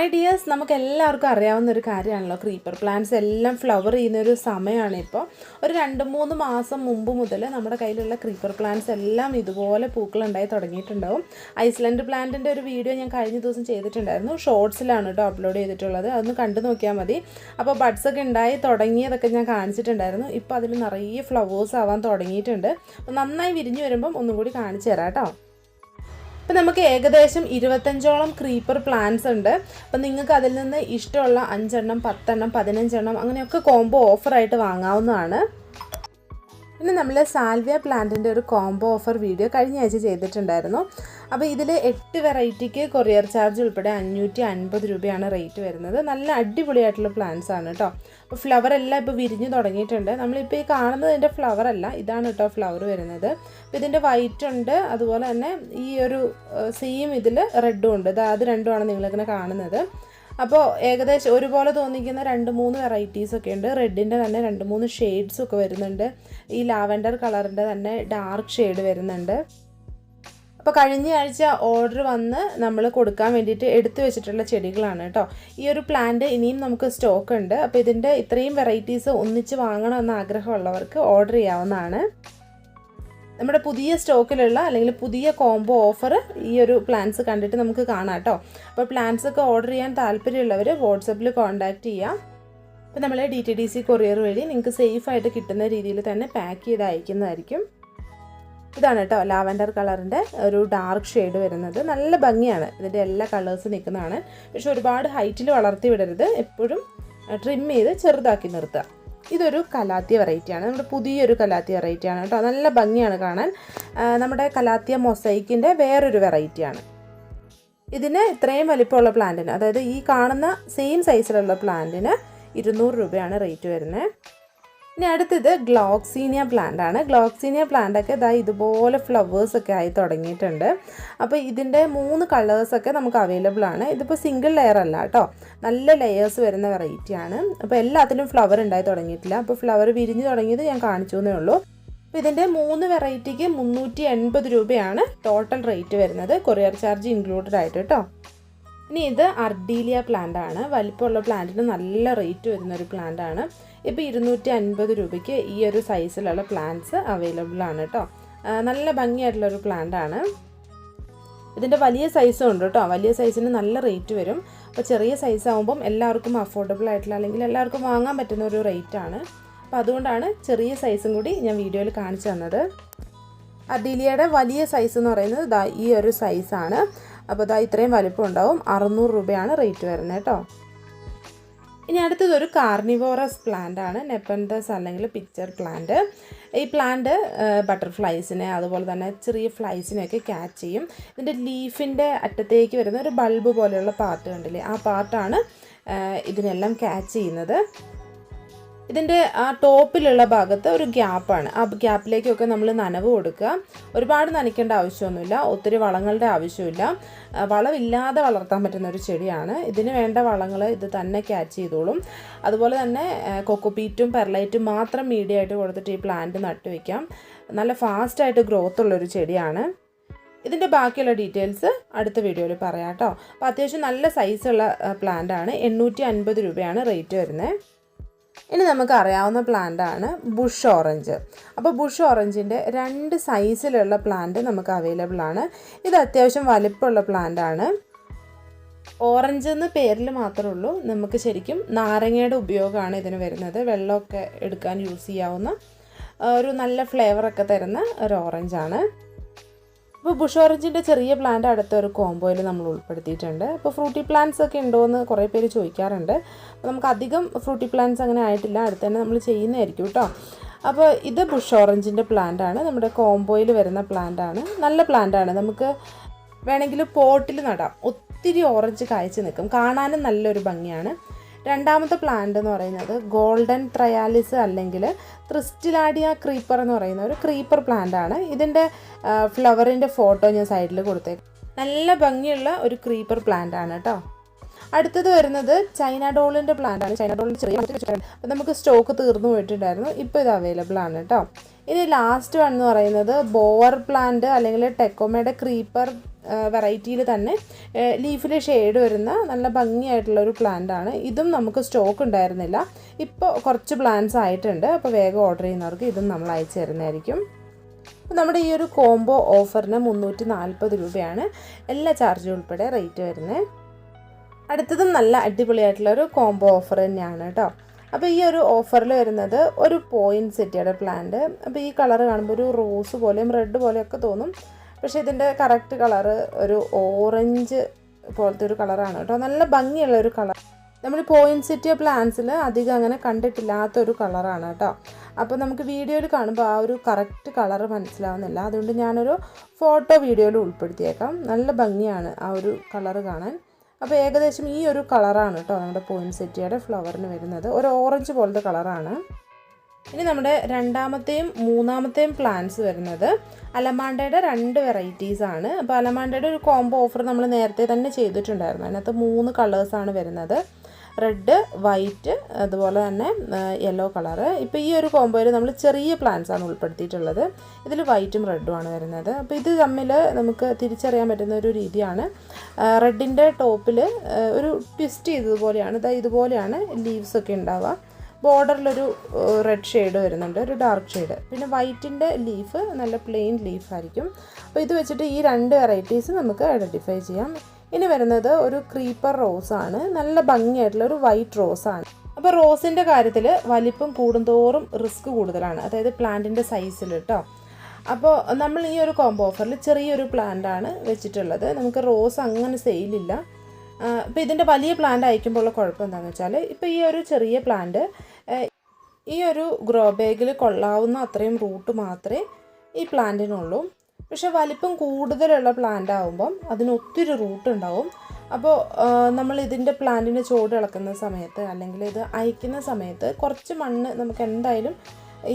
Hi dears നമുക്ക് എല്ലാവർക്കും അറിയാവുന്ന ഒരു കാര്യമാണല്ലോ. ക്രീപ്പർ പ്ലാന്റ്സ് എല്ലാം ഫ്ലവർ ചെയ്യുന്ന ഒരു സമയമാണ് ഇപ്പോൾ ഒരു രണ്ട് മൂന്ന് മാസം മുമ്പ് മുതൽ നമ്മുടെ കയ്യിലുള്ള ക്രീപ്പർ പ്ലാന്റ്സ് എല്ലാം ഇതുപോലെ പൂക്കൾ ഉണ്ടായി തുടങ്ങിയിട്ടുണ്ടാവും. ഐസ്ലൻഡ് പ്ലാന്റിന്റെ ഒരു വീഡിയോ ഞാൻ കഴിഞ്ഞ ദിവസം ചെയ്തിട്ടുണ്ടായിരുന്നു. ഷോർട്സിലാണ് കേട്ടോ അപ്ലോഡ് ചെയ്തിട്ടുള്ളത്. അതൊന്ന് കണ്ടു നോക്കിയാൽ മതി. അപ്പോൾ ബഡ്സ് ഒക്കെ ഉണ്ടായി തുടങ്ങിയതൊക്കെ ഞാൻ കാണിച്ചിട്ടുണ്ടായിരുന്നു. ഇപ്പോൾ അതിൽ നിറയെ ഫ്ലവേഴ്സ് ആവാൻ തുടങ്ങിയിട്ടുണ്ട്. അപ്പോൾ നന്നായി വിരിഞ്ഞു വരുമ്പം ഒന്നും കൂടി കാണിച്ചു തരാം കേട്ടോ. അപ്പം നമുക്ക് ഏകദേശം ഇരുപത്തഞ്ചോളം ക്രീപ്പർ പ്ലാന്റ്സ് ഉണ്ട്. അപ്പം നിങ്ങൾക്ക് അതിൽ നിന്ന് ഇഷ്ടമുള്ള അഞ്ചെണ്ണം പത്തെണ്ണം പതിനഞ്ചെണ്ണം അങ്ങനെയൊക്കെ കോംബോ ഓഫറായിട്ട് വാങ്ങാവുന്നതാണ്. പിന്നെ നമ്മൾ സാൽവിയ പ്ലാന്റിന്റെ ഒരു കോംബോ ഓഫർ വീഡിയോ കഴിഞ്ഞ ആഴ്ച ചെയ്തിട്ടുണ്ടായിരുന്നു. അപ്പോൾ ഇതിൽ എട്ട് വെറൈറ്റിക്ക് കൊറിയർ ചാർജ് ഉൾപ്പെടെ അഞ്ഞൂറ്റി അൻപത് രൂപയാണ് റേറ്റ് വരുന്നത്. നല്ല അടിപൊളിയായിട്ടുള്ള പ്ലാന്റ്സ് ആണ് കേട്ടോ അപ്പോൾ ഫ്ലവർ എല്ലാം ഇപ്പോൾ വിരിഞ്ഞു തുടങ്ങിയിട്ടുണ്ട്. നമ്മളിപ്പോൾ ഈ കാണുന്നത് ഇതിന്റെ ഫ്ലവർ അല്ല ഇതാണ് കേട്ടോ ഫ്ലവർ വരുന്നത്. അപ്പോൾ ഇതിന്റെ വൈറ്റ് ഉണ്ട് അതുപോലെ തന്നെ ഈ ഒരു സെയിം ഇതിൽ റെഡും ഉണ്ട്. അത് രണ്ടുമാണ് നിങ്ങളിങ്ങനെ കാണുന്നത്. അപ്പോൾ ഏകദേശം ഒരുപോലെ തോന്നിക്കുന്ന രണ്ട് മൂന്ന് വെറൈറ്റീസ് ഒക്കെ ഉണ്ട്. റെഡിന്റെ തന്നെ രണ്ട് മൂന്ന് ഷെയ്ഡ്സ് ഒക്കെ വരുന്നുണ്ട്. ഈ ലാവൻഡർ കളറിന്റെ തന്നെ ഡാർക്ക് ഷെയ്ഡ് വരുന്നുണ്ട്. അപ്പോൾ കഴിഞ്ഞ ആഴ്ച ഓർഡർ വന്ന് നമ്മൾ കൊടുക്കാൻ വേണ്ടിയിട്ട് എടുത്തു വെച്ചിട്ടുള്ള ചെടികളാണ് കേട്ടോ. ഈ ഒരു പ്ലാന്റ് ഇനിയും നമുക്ക് സ്റ്റോക്ക് ഉണ്ട്. അപ്പോൾ ഇതിന്റെ ഇത്രയും വെറൈറ്റീസ് ഒന്നിച്ച് വാങ്ങണമെന്ന് ആഗ്രഹമുള്ളവർക്ക് ഓർഡർ ചെയ്യാവുന്നതാണ്. നമ്മുടെ പുതിയ സ്റ്റോക്കിലുള്ള അല്ലെങ്കിൽ പുതിയ കോംബോ ഓഫർ ഈ ഒരു പ്ലാൻസ് കണ്ടിട്ട് നമുക്ക് കാണാം കേട്ടോ. അപ്പോൾ പ്ലാൻസ് ഒക്കെ ഓർഡർ ചെയ്യാൻ താല്പര്യമുള്ളവർ വാട്സപ്പിൽ കോൺടാക്റ്റ് ചെയ്യാം. അപ്പോൾ നമ്മൾ D T D C courier വഴി നിങ്ങൾക്ക് സേഫായിട്ട് കിട്ടുന്ന രീതിയിൽ തന്നെ പാക്ക് ചെയ്ത് അയക്കുന്നതായിരിക്കും. ഇതാണ് കേട്ടോ ലാവൻഡർ കളറിന്റെ ഒരു ഡാർക്ക് ഷെയ്ഡ് വരുന്നത്. നല്ല ഭംഗിയാണ്. ഇതിന്റെ എല്ലാ കളേഴ്സ് നിൽക്കുന്നതാണ്. പക്ഷെ ഒരുപാട് ഹൈറ്റിൽ വളർത്തി വിടരുത് എപ്പോഴും ട്രിം ചെയ്ത് ചെറുതാക്കി നിർത്തുക. ഇതൊരു കലാത്തിയ വെറൈറ്റിയാണ് നമ്മുടെ പുതിയൊരു കലാത്തിയ വെറൈറ്റിയാണ് കേട്ടോ. നല്ല ഭംഗിയാണ് കാണാൻ. നമ്മുടെ കലാത്തിയ മൊസൈക്കിന്റെ വേറൊരു വെറൈറ്റിയാണ് ഇതിന് ഇത്രയും വലിപ്പമുള്ള പ്ലാന്റിന് അതായത് ഈ കാണുന്ന സെയിം സൈസിലുള്ള പ്ലാന്റിന് ഇരുന്നൂറ് രൂപയാണ് റേറ്റ് വരുന്നത്. ഇനി അടുത്തത് ഗ്ലോക്സീനിയ പ്ലാന്റ് ആണ്. ഗ്ലോക്സീനിയ പ്ലാന്റ് ഒക്കെ ഇതാ ഇതുപോലെ ഫ്ലവേഴ്സ് ഒക്കെ ആയി തുടങ്ങിയിട്ടുണ്ട്. അപ്പോൾ ഇതിന്റെ മൂന്ന് കളേഴ്സൊക്കെ നമുക്ക് അവൈലബിൾ ആണ്. ഇതിപ്പോൾ സിംഗിൾ ലെയർ അല്ല കേട്ടോ. നല്ല ലെയേഴ്സ് വരുന്ന വെറൈറ്റി ആണ്. അപ്പോൾ എല്ലാത്തിലും ഫ്ലവർ ഉണ്ടായി തുടങ്ങിയിട്ടില്ല. അപ്പോൾ ഫ്ലവർ വിരിഞ്ഞ് തുടങ്ങിയത് ഞാൻ കാണിച്ചു എന്നേ ഉള്ളൂ. അപ്പോൾ ഇതിന്റെ മൂന്ന് വെറൈറ്റിക്ക് മുന്നൂറ്റി എൺപത് രൂപയാണ് ടോട്ടൽ റേറ്റ് വരുന്നത്. കൊറിയർ ചാർജ് ഇൻക്ലൂഡഡ് ആയിട്ട് കേട്ടോ. ഇനി ഇത് അർഡീലിയ പ്ലാന്റ് ആണ്. വലിപ്പമുള്ള പ്ലാന്റിന് നല്ല റേറ്റ് വരുന്ന ഒരു പ്ലാന്റ് ആണ്. ഇപ്പോൾ ഇരുന്നൂറ്റി അൻപത് രൂപയ്ക്ക് ഈ ഒരു സൈസിലുള്ള പ്ലാന്റ്സ് അവൈലബിൾ ആണ് കേട്ടോ നല്ല ഭംഗിയായിട്ടുള്ളൊരു പ്ലാന്റ് ആണ്. ഇതിന്റെ വലിയ സൈസും ഉണ്ട് കേട്ടോ വലിയ സൈസിന് നല്ല റേറ്റ് വരും. അപ്പോൾ ചെറിയ സൈസ് ആകുമ്പം എല്ലാവർക്കും അഫോർഡബിൾ ആയിട്ടുള്ള അല്ലെങ്കിൽ എല്ലാവർക്കും വാങ്ങാൻ പറ്റുന്ന ഒരു റേറ്റ് ആണ്. അപ്പോൾ അതുകൊണ്ടാണ് ചെറിയ സൈസും കൂടി ഞാൻ വീഡിയോയിൽ കാണിച്ചു തന്നത്. അഡീലിയയുടെ വലിയ സൈസ് എന്ന് പറയുന്നത് ഈ ഒരു സൈസാണ് അപ്പോൾ ഇതാ ഇത്രയും വലിപ്പം ഉണ്ടാവും. അറുന്നൂറ് രൂപയാണ് റേറ്റ് വരുന്നത് കേട്ടോ. ഇനി അടുത്തത് ഒരു കാർണിവോറസ് പ്ലാന്റ് ആണ്. നെപ്പൻഡസ് അല്ലെങ്കിൽ പിക്ചർ പ്ലാന്റ് ഈ പ്ലാന്റ് ബട്ടർഫ്ലൈസിനെ അതുപോലെ തന്നെ ചെറിയ ഫ്ലൈസിനെയൊക്കെ ക്യാച്ച് ചെയ്യും. ഇതിന്റെ ലീഫിന്റെ അറ്റത്തേക്ക് വരുന്ന ഒരു ബൾബ് പോലെയുള്ള പാർട്ട് കണ്ടില്ലേ? ആ പാർട്ടാണ് ഇതിനെല്ലാം ക്യാച്ച് ചെയ്യുന്നത്. ഇതിന്റെ ആ ടോപ്പിലുള്ള ഭാഗത്ത് ഒരു ഗ്യാപ്പാണ്. ആ ഗ്യാപ്പിലേക്കൊക്കെ നമ്മൾ നനവ് കൊടുക്കുക. ഒരുപാട് നനയ്ക്കേണ്ട ആവശ്യമൊന്നുമില്ല. ഒത്തിരി വളങ്ങളുടെ ആവശ്യമില്ല. വളമില്ലാതെ വളർത്താൻ പറ്റുന്ന ഒരു ചെടിയാണ്. ഇതിന് വേണ്ട വളങ്ങൾ ഇത് തന്നെ ക്യാച്ച് ചെയ്തോളും. അതുപോലെ തന്നെ കൊക്കോപീറ്റും പെർലൈറ്റും മാത്രം മീഡിയമായിട്ട് കൊടുത്തിട്ട് ഈ പ്ലാന്റ് നട്ടുവെക്കാം നല്ല ഫാസ്റ്റായിട്ട് ഗ്രോത്ത് ഉള്ളൊരു ചെടിയാണ്. ഇതിന്റെ ബാക്കിയുള്ള ഡീറ്റെയിൽസ് അടുത്ത വീഡിയോയിൽ പറയാം കേട്ടോ. അപ്പോൾ അത്യാവശ്യം നല്ല സൈസുള്ള പ്ലാന്റ് ആണ് എണ്ണൂറ്റി അൻപത് രൂപയാണ് റേറ്റ് വരുന്നത്. ഇനി നമുക്ക് അറിയാവുന്ന പ്ലാന്റ് ആണ് ബുഷ് ഓറഞ്ച്. അപ്പോൾ ബുഷ് ഓറഞ്ചിന്റെ രണ്ട് സൈസിലുള്ള പ്ലാന്റ് നമുക്ക് അവൈലബിൾ ആണ്. ഇത് അത്യാവശ്യം വലിപ്പമുള്ള പ്ലാന്റ് ആണ്. ഓറഞ്ച് എന്ന പേരിൽ മാത്രമേ ഉള്ളൂ. നമുക്ക് ശരിക്കും നാരങ്ങയുടെ ഉപയോഗമാണ് ഇതിന് വരുന്നത്. വെള്ളമൊക്കെ എടുക്കാൻ യൂസ് ചെയ്യാവുന്ന ഒരു നല്ല ഫ്ലേവറൊക്കെ തരുന്ന ഒരു ഓറഞ്ചാണ് അപ്പോൾ ബുഷ് ഓറഞ്ചിന്റെ ചെറിയ പ്ലാന്റ് അടുത്ത ഒരു കോംബോയിൽ നമ്മൾ ഉൾപ്പെടുത്തിയിട്ടുണ്ട്. അപ്പോൾ ഫ്രൂട്ടി പ്ലാന്റ്സ് ഒക്കെ ഉണ്ടോ എന്ന് കുറേ പേര് ചോദിക്കാറുണ്ട്. അപ്പോൾ നമുക്ക് അധികം ഫ്രൂട്ടി പ്ലാന്റ്സ് അങ്ങനെ ആയിട്ടില്ല. അടുത്ത് തന്നെ നമ്മൾ ചെയ്യുന്നതായിരിക്കും കേട്ടോ. അപ്പോൾ ഇത് ബുഷ് ഓറഞ്ചിന്റെ പ്ലാന്റ് ആണ്. നമ്മുടെ കോംബോയിൽ വരുന്ന പ്ലാന്റ് ആണ്. നല്ല പ്ലാന്റ് ആണ്. നമുക്ക് വേണമെങ്കിൽ പോട്ടിൽ നടാം. ഒത്തിരി ഓറഞ്ച് കായ്ച്ച് നിൽക്കും. കാണാനും നല്ലൊരു ഭംഗിയാണ്. രണ്ടാമത്തെ പ്ലാന്റ് എന്ന് പറയുന്നത് ഗോൾഡൻ ട്രയാലിസ് അല്ലെങ്കിൽ ക്രിസ്റ്റിലാഡിയ ക്രീപ്പർ എന്ന് പറയുന്ന ഒരു ക്രീപ്പർ പ്ലാന്റ് ആണ്. ഇതിന്റെ ഫ്ലവറിന്റെ ഫോട്ടോ ഞാൻ സൈഡിൽ കൊടുത്തേക്കും. നല്ല ഭംഗിയുള്ള ഒരു ക്രീപ്പർ പ്ലാന്റ് ആണ് കേട്ടോ അടുത്തത് വരുന്നത് ചൈന ഡോളിന്റെ പ്ലാന്റ് ആണ് ചൈന ഡോളിന്റെ ചെറിയ അപ്പം നമുക്ക് സ്റ്റോക്ക് തീർന്നു പോയിട്ടുണ്ടായിരുന്നു. ഇപ്പോൾ ഇത് അവൈലബിൾ ആണ് കേട്ടോ ഇനി ലാസ്റ്റ് വൺ എന്ന് പറയുന്നത് ബോവർ പ്ലാന്റ് അല്ലെങ്കിൽ ടെക്കോമയുടെ ക്രീപ്പർ വെറൈറ്റിയിൽ തന്നെ ലീഫിൽ ഷെയ്ഡ് വരുന്ന നല്ല ഭംഗിയായിട്ടുള്ള ഒരു പ്ലാന്റ് ആണ്. ഇതും നമുക്ക് സ്റ്റോക്ക് ഉണ്ടായിരുന്നില്ല. ഇപ്പോൾ കുറച്ച് പ്ലാന്റ്സ് ആയിട്ടുണ്ട്. അപ്പോൾ വേഗം ഓർഡർ ചെയ്യുന്നവർക്ക് ഇതും നമ്മൾ അയച്ചു തരുന്നതായിരിക്കും. നമ്മുടെ ഈ ഒരു കോംബോ ഓഫറിന് മുന്നൂറ്റി നാൽപ്പത് രൂപയാണ് എല്ലാ ചാർജും ഉൾപ്പെടെ റേറ്റ് വരുന്നത് അടുത്തതും നല്ല അടിപൊളിയായിട്ടുള്ള ഒരു കോംബോ ഓഫർ തന്നെയാണ് കേട്ടോ അപ്പോൾ ഈ ഒരു ഓഫറിൽ വരുന്നത് ഒരു പോയിന്റ് സെറ്റിയുടെ പ്ലാന്റ് അപ്പോൾ ഈ കളർ കാണുമ്പോൾ ഒരു റോസ് പോലെയും റെഡ് പോലെയൊക്കെ തോന്നും. പക്ഷേ ഇതിന്റെ കറക്റ്റ് കളറ് ഒരു ഓറഞ്ച് പോലത്തെ ഒരു കളറാണ് കേട്ടോ. നല്ല ഭംഗിയുള്ള ഒരു കളർ. നമ്മൾ പോയിന്റ് സെറ്റിയ പ്ലാന്റ്സിൽ അധികം അങ്ങനെ കണ്ടിട്ടില്ലാത്തൊരു കളറാണ് കേട്ടോ. അപ്പോൾ നമുക്ക് വീഡിയോയിൽ കാണുമ്പോൾ ആ ഒരു കറക്റ്റ് കളർ മനസ്സിലാവുന്നില്ല. അതുകൊണ്ട് ഞാനൊരു ഫോട്ടോ വീഡിയോയിൽ ഉൾപ്പെടുത്തിയേക്കാം. നല്ല ഭംഗിയാണ് ആ ഒരു കളർ കാണാൻ. അപ്പോൾ ഏകദേശം ഈ ഒരു കളറാണ് കേട്ടോ നമ്മുടെ പോയിന്റ് സെറ്റിയുടെ ഫ്ലവറിന് വരുന്നത്. ഒരു ഓറഞ്ച് പോലത്തെ കളറാണ്. ഇനി നമ്മുടെ രണ്ടാമത്തെയും മൂന്നാമത്തെയും പ്ലാന്റ്സ് വരുന്നത് അലമാണ്ടയുടെ രണ്ട് വെറൈറ്റീസ് ആണ്. അപ്പോൾ അലമാണ്ടയുടെ ഒരു കോംബോ ഓഫർ നമ്മൾ നേരത്തെ തന്നെ ചെയ്തിട്ടുണ്ടായിരുന്നു. അതിനകത്ത് മൂന്ന് കളേഴ്സാണ് വരുന്നത്. റെഡ് വൈറ്റ് അതുപോലെ തന്നെ യെല്ലോ കളറ് ഇപ്പോൾ ഈ ഒരു കോംബോയിൽ നമ്മൾ ചെറിയ പ്ലാന്റ്സ് ആണ് ഉൾപ്പെടുത്തിയിട്ടുള്ളത്. ഇതിൽ വൈറ്റും റെഡും ആണ് വരുന്നത്. അപ്പോൾ ഇത് തമ്മിൽ നമുക്ക് തിരിച്ചറിയാൻ പറ്റുന്ന ഒരു രീതിയാണ്. റെഡിന്റെ ടോപ്പിൽ ഒരു ട്വിസ്റ്റ് ചെയ്തതുപോലെയാണ്. ഇതാ ഇതുപോലെയാണ് ലീവ്സ് ഒക്കെ ഉണ്ടാവുക. ബോർഡറിലൊരു റെഡ് ഷെയ്ഡ് വരുന്നുണ്ട് ഒരു ഡാർക്ക് ഷെയ്ഡ് പിന്നെ വൈറ്റിന്റെ ലീഫ് നല്ല പ്ലെയിൻ ലീഫായിരിക്കും അപ്പോൾ ഇത് വെച്ചിട്ട് ഈ രണ്ട് വെറൈറ്റീസ് നമുക്ക് ഐഡന്റിഫൈ ചെയ്യാം. ഇനി വരുന്നത് ഒരു ക്രീപ്പർ റോസാണ് നല്ല ഭംഗിയായിട്ടുള്ള ഒരു വൈറ്റ് റോസാണ് അപ്പോൾ റോസിന്റെ കാര്യത്തിൽ വലിപ്പം കൂടുന്തോറും റിസ്ക് കൂടുതലാണ്. അതായത് പ്ലാന്റിന്റെ സൈസിൽ കേട്ടോ അപ്പോൾ നമ്മൾ ഈ ഒരു കോംബോ ഓഫറിൽ ചെറിയൊരു പ്ലാന്റാണ് വെച്ചിട്ടുള്ളത്. നമുക്ക് റോസ് അങ്ങനെ സെയിലില്ല ഇപ്പോൾ ഇതിന്റെ വലിയ പ്ലാന്റ് അയക്കുമ്പോൾ ഉള്ള കുഴപ്പം എന്താണെന്ന് വെച്ചാൽ ഇപ്പോൾ ഈ ഒരു ചെറിയ പ്ലാന്റ് ഈ ഒരു ഗ്രോ ബാഗിൽ കൊള്ളാവുന്ന അത്രയും റൂട്ട് മാത്രമേ ഈ പ്ലാന്റിനുള്ളൂ പക്ഷെ വലിപ്പം കൂടുതലുള്ള പ്ലാന്റ് ആകുമ്പം അതിന് ഒത്തിരി റൂട്ട് ഉണ്ടാവും. അപ്പോൾ നമ്മൾ ഇതിന്റെ പ്ലാന്റിന് ചോട് ഇളക്കുന്ന സമയത്ത് അല്ലെങ്കിൽ ഇത് അയക്കുന്ന സമയത്ത് കുറച്ച് മണ്ണ് നമുക്ക് എന്തായാലും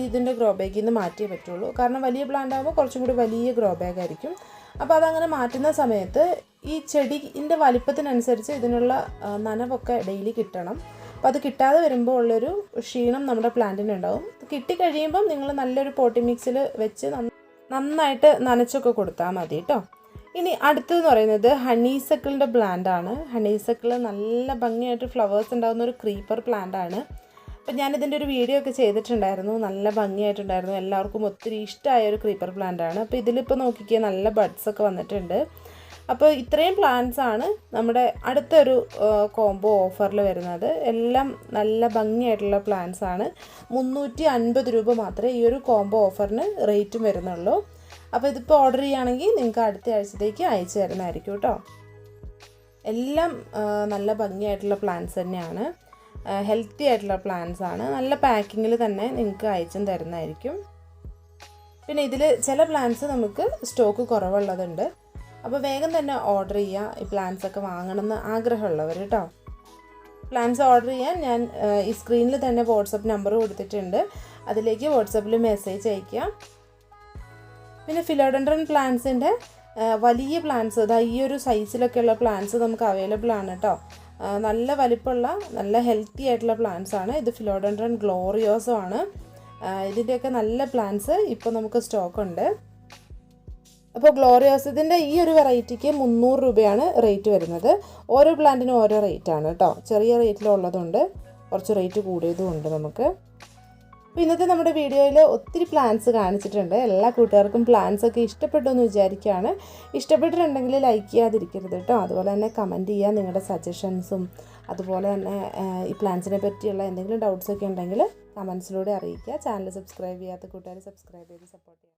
ഇതിന്റെ ഗ്രോ ബാഗിൽ നിന്ന് മാറ്റിയേ പറ്റുള്ളൂ. കാരണം വലിയ പ്ലാന്റ് ആകുമ്പോൾ കുറച്ചും കൂടി വലിയ ഗ്രോ ബാഗ് ആയിരിക്കും. അപ്പോൾ അതങ്ങനെ മാറ്റുന്ന സമയത്ത് ഈ ചെടിന്റെ വലിപ്പത്തിനനുസരിച്ച് ഇതിനുള്ള നനവൊക്കെ ഡെയിലി കിട്ടണം. അപ്പോൾ അത് കിട്ടാതെ വരുമ്പോൾ ഉള്ളൊരു ക്ഷീണം നമ്മുടെ പ്ലാന്റിന് ഉണ്ടാവും. കിട്ടിക്കഴിയുമ്പം നിങ്ങൾ നല്ലൊരു പോട്ടി മിക്സിൽ വെച്ച് നന്നായിട്ട് നനച്ചൊക്കെ കൊടുത്താൽ മതി കേട്ടോ ഇനി അടുത്തതെന്ന് പറയുന്നത് ഹണീസക്കിളിന്റെ പ്ലാന്റ് ആണ്. ഹണീസക്കിൾ നല്ല ഭംഗിയായിട്ട് ഫ്ലവേഴ്സ് ഉണ്ടാകുന്ന ഒരു ക്രീപ്പർ പ്ലാന്റ് ആണ്. അപ്പം ഞാനിതിന്റെ ഒരു വീഡിയോ ഒക്കെ ചെയ്തിട്ടുണ്ടായിരുന്നു. നല്ല ഭംഗിയായിട്ടുണ്ടായിരുന്നു. എല്ലാവർക്കും ഒത്തിരി ഇഷ്ടമായ ഒരു ക്രീപ്പർ പ്ലാന്റ് ആണ്. അപ്പോൾ ഇതിലിപ്പോൾ നോക്കിക്കുക നല്ല ബഡ്സ് ഒക്കെ വന്നിട്ടുണ്ട്. അപ്പോൾ ഇത്രയും പ്ലാന്റ്സ് ആണ് നമ്മുടെ അടുത്തൊരു കോംബോ ഓഫറിൽ വരുന്നത്. എല്ലാം നല്ല ഭംഗിയായിട്ടുള്ള പ്ലാന്റ്സ് ആണ്. മുന്നൂറ്റി അൻപത് രൂപ മാത്രമേ ഈ ഒരു കോംബോ ഓഫറിന് റേറ്റും വരുന്നുള്ളൂ. അപ്പോൾ ഇതിപ്പോൾ ഓർഡർ ചെയ്യുകയാണെങ്കിൽ നിങ്ങൾക്ക് അടുത്ത ആഴ്ചത്തേക്ക് അയച്ചു തരുന്നതായിരിക്കും കേട്ടോ. എല്ലാം നല്ല ഭംഗിയായിട്ടുള്ള പ്ലാന്റ്സ് തന്നെയാണ്. ഹെൽത്തി ആയിട്ടുള്ള പ്ലാന്റ്സ് ആണ്. നല്ല പാക്കിങ്ങിൽ തന്നെ നിങ്ങൾക്ക് അയച്ചും തരുന്നതായിരിക്കും. പിന്നെ ഇതിൽ ചില പ്ലാന്റ്സ് നമുക്ക് സ്റ്റോക്ക് കുറവുള്ളതുണ്ട്. അപ്പോൾ വേഗം തന്നെ ഓർഡർ ചെയ്യുക ഈ പ്ലാൻസ് ഒക്കെ വാങ്ങണമെന്ന് ആഗ്രഹമുള്ളവർ കേട്ടോ പ്ലാൻസ് ഓർഡർ ചെയ്യാൻ ഞാൻ ഈ സ്ക്രീനിൽ തന്നെ വാട്സപ്പ് നമ്പർ കൊടുത്തിട്ടുണ്ട്. അതിലേക്ക് വാട്സപ്പിൽ മെസ്സേജ് അയയ്ക്കുക പിന്നെ ഫിലോഡൻഡ്രൻ പ്ലാന്റ്സിന്റെ വലിയ പ്ലാന്റ്സ് അതാ ഈ ഒരു സൈസിലൊക്കെയുള്ള പ്ലാന്റ്സ് നമുക്ക് അവൈലബിൾ ആണ് കേട്ടോ നല്ല വലിപ്പമുള്ള നല്ല ഹെൽത്തി ആയിട്ടുള്ള പ്ലാന്റ്സ് ആണ്. ഇത് ഫിലോഡൻഡ്രൻ ഗ്ലോറിയോസോ ആണ്. ഇതിന്റെയൊക്കെ നല്ല പ്ലാന്റ്സ് ഇപ്പോൾ നമുക്ക് സ്റ്റോക്ക് ഉണ്ട്. അപ്പോൾ ഗ്ലോറിയോസത്തിന്റെ ഈ ഒരു വെറൈറ്റിക്ക് മുന്നൂറ് രൂപയാണ് റേറ്റ് വരുന്നത്. ഓരോ പ്ലാന്റിനും ഓരോ റേറ്റ് ആണ് കേട്ടോ. ചെറിയ റേറ്റിലുള്ളതുണ്ട് കുറച്ച് റേറ്റ് കൂടിയതും ഉണ്ട് നമുക്ക്. അപ്പോൾ ഇന്നത്തെ നമ്മുടെ വീഡിയോയിൽ ഒത്തിരി പ്ലാൻസ് കാണിച്ചിട്ടുണ്ട്. എല്ലാ കൂട്ടുകാർക്കും പ്ലാൻസ് ഒക്കെ ഇഷ്ടപ്പെട്ടു എന്ന് വിചാരിക്കുകയാണ്. ഇഷ്ടപ്പെട്ടിട്ടുണ്ടെങ്കിൽ ലൈക്ക് ചെയ്യാതിരിക്കരുത് കേട്ടോ. അതുപോലെ തന്നെ കമന്റ് ചെയ്യുക നിങ്ങളുടെ സജഷൻസും അതുപോലെ തന്നെ ഈ പ്ലാൻസിനെ പറ്റിയുള്ള എന്തെങ്കിലും ഡൗട്ട്സ് ഒക്കെ ഉണ്ടെങ്കിൽ കമൻസിലൂടെ അറിയിക്കുക. ചാനൽ സബ്സ്ക്രൈബ് ചെയ്യാത്ത കൂട്ടുകാർ സബ്സ്ക്രൈബ് ചെയ്ത് സപ്പോർട്ട് ചെയ്യുക